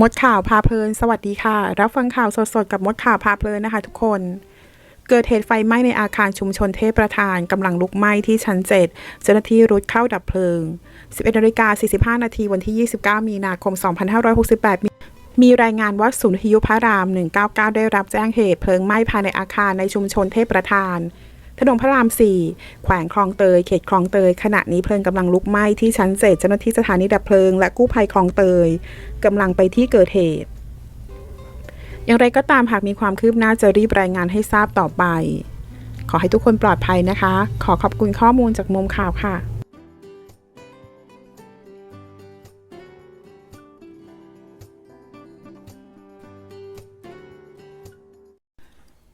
มดข่าวพาเพลิน สวัสดีค่ะ รับฟังข่าวสดๆ กับมดข่าวพาเพลินนะคะทุกคน เกิดเหตุไฟไหม้ในอาคารชุมชนเทพประธานกำลังลุกไหม้ที่ชั้น 7 เจ้าหน้าที่รุดเข้าดับเพลิง 11นาฬิกา45 นาทีวันที่ 29 มีนาคม 2568 มีมีรายงานว่าศูนย์วิทยุพระราม 199 ได้รับแจ้งเหตุเพลิงไหม้ภายในอาคารในชุมชนเทพประธาน ถนนพระราม 4 แขวงคลองเตย เขตคลองเตย ขณะนี้เพลิงกำลังลุกไหม้ที่ชั้นเจ็ดเจ้าหน้าที่สถานีดับเพลิงและกู้ภัยคลองเตยกำลังไปที่เกิดเหตุ อย่างไรก็ตามหากมีความคืบหน้าจะรีบรายงานให้ทราบต่อไป ขอให้ทุกคนปลอดภัยนะคะ ขอขอบคุณข้อมูลจากมุมข่าวค่ะ